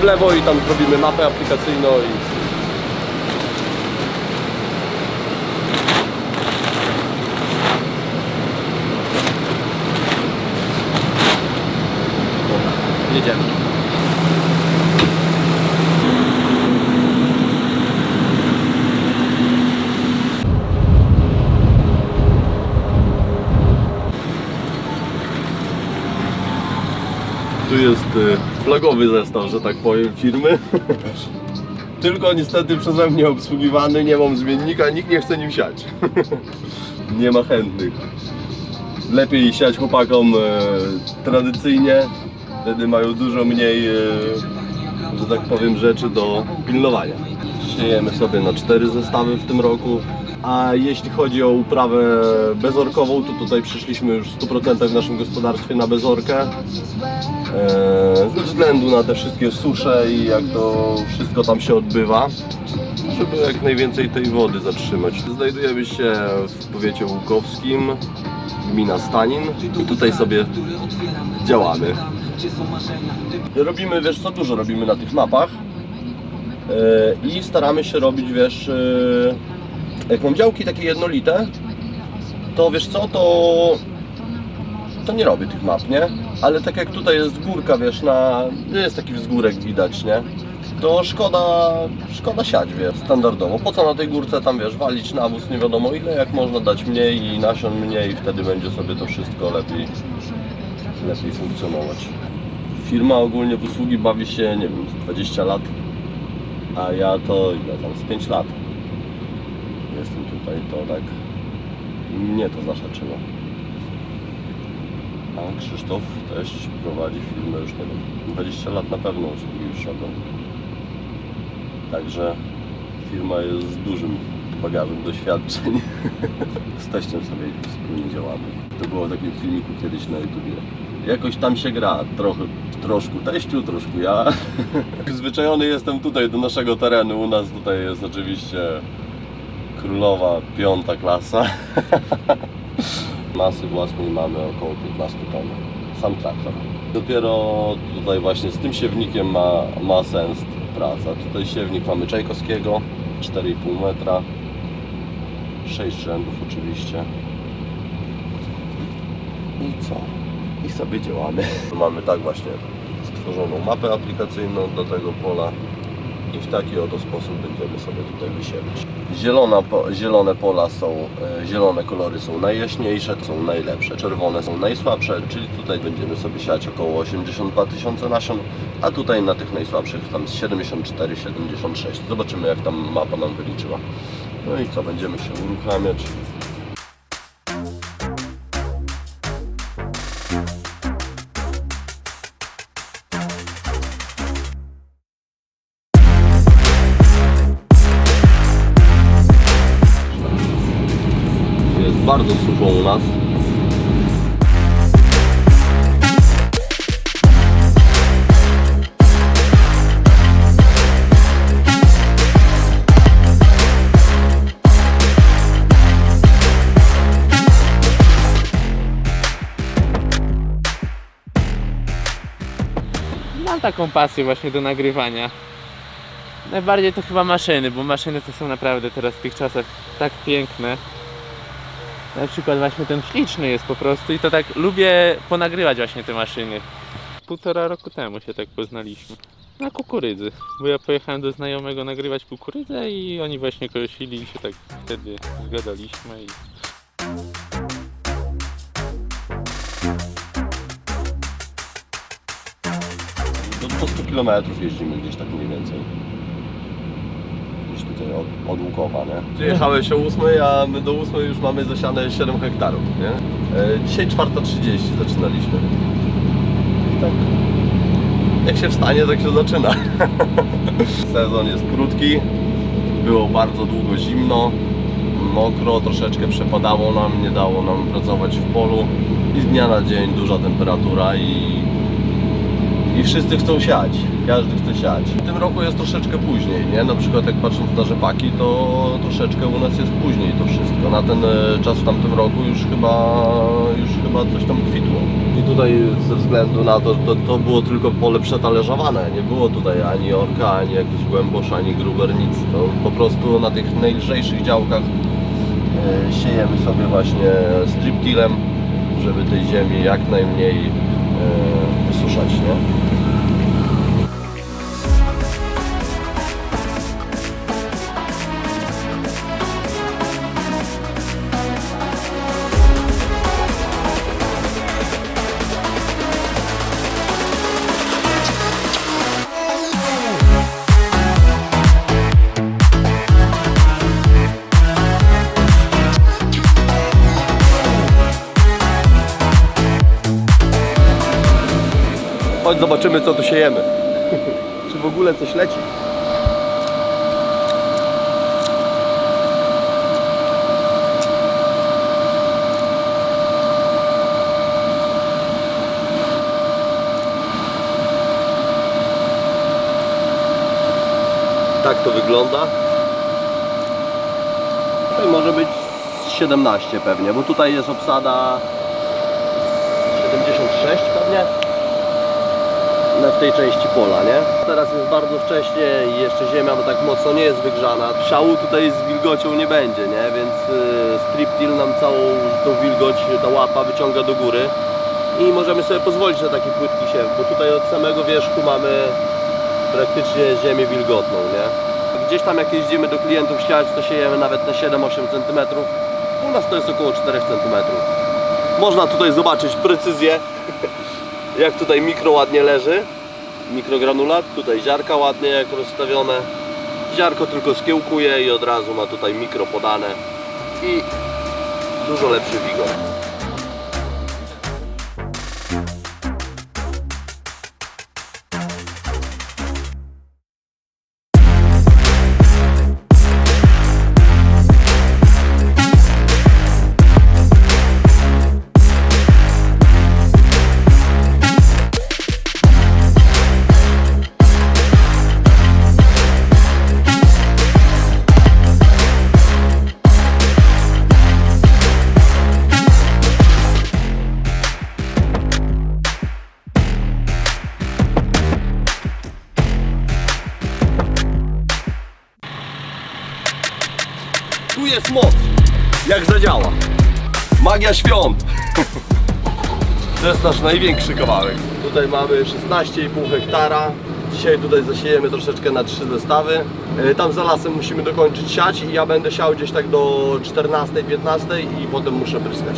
w lewo i tam zrobimy mapę aplikacyjną i Tu jest y, flagowy zestaw, że tak powiem, firmy. Tylko niestety przeze mnie obsługiwany, nie mam zmiennika, nikt nie chce nim siać. nie ma chętnych. Lepiej siać chłopakom e, tradycyjnie, wtedy mają dużo mniej, e, że tak powiem, rzeczy do pilnowania. Siejemy sobie na cztery zestawy w tym roku. A jeśli chodzi o uprawę bezorkową, to tutaj przyszliśmy już w 100% w naszym gospodarstwie na bezorkę. E, ze względu na te wszystkie susze i jak to wszystko tam się odbywa, żeby jak najwięcej tej wody zatrzymać. Znajdujemy się w powiecie łukowskim, gmina Stanin i tutaj sobie działamy. Robimy, wiesz co, dużo robimy na tych mapach e, i staramy się robić, wiesz, e, jak mam działki takie jednolite, to wiesz co, to to nie robię tych map, nie? Ale tak jak tutaj jest górka, wiesz, na... jest taki wzgórek widać, nie? To szkoda, szkoda siać, wiesz, standardowo. Po co na tej górce tam, wiesz, walić nawóz nie wiadomo ile, jak można dać mniej i nasion mniej, wtedy będzie sobie to wszystko lepiej, lepiej funkcjonować. Firma ogólnie w usługi bawi się, nie wiem, z 20 lat, a ja to ile tam, z 5 lat jestem tutaj, to tak mnie to zahaczyło. A Krzysztof też prowadzi firmę już nie wiem, 20 lat na pewno już robią. Także firma jest z dużym bagażem doświadczeń. z teściem sobie wspólnie działamy. To było w takim filmiku kiedyś na YouTubie. Jakoś tam się gra, trochę, troszkę teściu, troszkę ja. Zwyczajony jestem tutaj do naszego terenu. U nas tutaj jest oczywiście królowa piąta klasa. Masy własnej mamy około 15 ton. Sam traktor. Dopiero tutaj właśnie z tym siewnikiem ma, ma sens praca. Tutaj siewnik mamy Czajkowskiego, 4,5 metra. 6 rzędów oczywiście. I co? I sobie działamy. Mamy tak właśnie stworzoną mapę aplikacyjną do tego pola w taki oto sposób będziemy sobie tutaj wysiewać. Zielona, po, zielone pola są, e, zielone kolory są najjaśniejsze, są najlepsze, czerwone są najsłabsze, czyli tutaj będziemy sobie siać około 82 tysiące nasion, a tutaj na tych najsłabszych tam z 74, 76. Zobaczymy jak tam mapa nam wyliczyła. No i co, będziemy się uruchamiać. Bardzo u nas. Mam taką pasję właśnie do nagrywania. Najbardziej to chyba maszyny, bo maszyny to są naprawdę teraz w tych czasach tak piękne. Na przykład właśnie ten śliczny jest po prostu i to tak lubię ponagrywać właśnie te maszyny. Półtora roku temu się tak poznaliśmy. Na kukurydzy, bo ja pojechałem do znajomego nagrywać kukurydzę i oni właśnie kosili i się tak wtedy zgadaliśmy i Do 200 km jeździmy gdzieś tak mniej więcej. Tutaj od, od Łukowa, nie? Przyjechałeś o 8, a my do 8 już mamy zasiane 7 hektarów, nie? E, dzisiaj 4.30 zaczynaliśmy. Tak jak się wstanie, tak się zaczyna. Sezon jest krótki, było bardzo długo zimno, mokro, troszeczkę przepadało nam, nie dało nam pracować w polu i z dnia na dzień duża temperatura i wszyscy chcą siać, każdy chce siać. W tym roku jest troszeczkę później, nie? Na przykład jak patrząc na rzepaki, to troszeczkę u nas jest później to wszystko. Na ten e, czas w tamtym roku już chyba, już chyba coś tam kwitło. I tutaj ze względu na to, to, to było tylko pole przetalierzowane, nie było tutaj ani orka, ani jakiś głębosz, ani gruber, nic. To po prostu na tych najlżejszych działkach e, siejemy sobie właśnie striptilem, żeby tej ziemi jak najmniej e, wysuszać, nie? Chodź zobaczymy co tu siejemy. Czy w ogóle coś leci. Tak to wygląda. Tutaj może być z 17 pewnie, bo tutaj jest obsada 76 pewnie w tej części pola, nie? Teraz jest bardzo wcześnie i jeszcze ziemia bo tak mocno nie jest wygrzana. Szału tutaj z wilgocią nie będzie, nie? Więc y, striptil nam całą tą wilgoć, ta łapa wyciąga do góry i możemy sobie pozwolić na taki płytki siew, bo tutaj od samego wierzchu mamy praktycznie ziemię wilgotną, nie? Gdzieś tam jak jeździmy do klientów siać, to siejemy nawet na 7-8 cm. U nas to jest około 4 cm. Można tutaj zobaczyć precyzję jak tutaj mikro ładnie leży. Mikrogranulat, tutaj ziarka ładnie jak rozstawione. Ziarko tylko skiełkuje i od razu ma tutaj mikro podane. I dużo lepszy wigor jest moc? Jak zadziała? Magia świąt. To jest nasz największy kawałek. Tutaj mamy 16,5 hektara. Dzisiaj tutaj zasiejemy troszeczkę na trzy zestawy. E, Tam za lasem musimy dokończyć siać i ja będę siał gdzieś tak do 14-15 i potem muszę pryskać.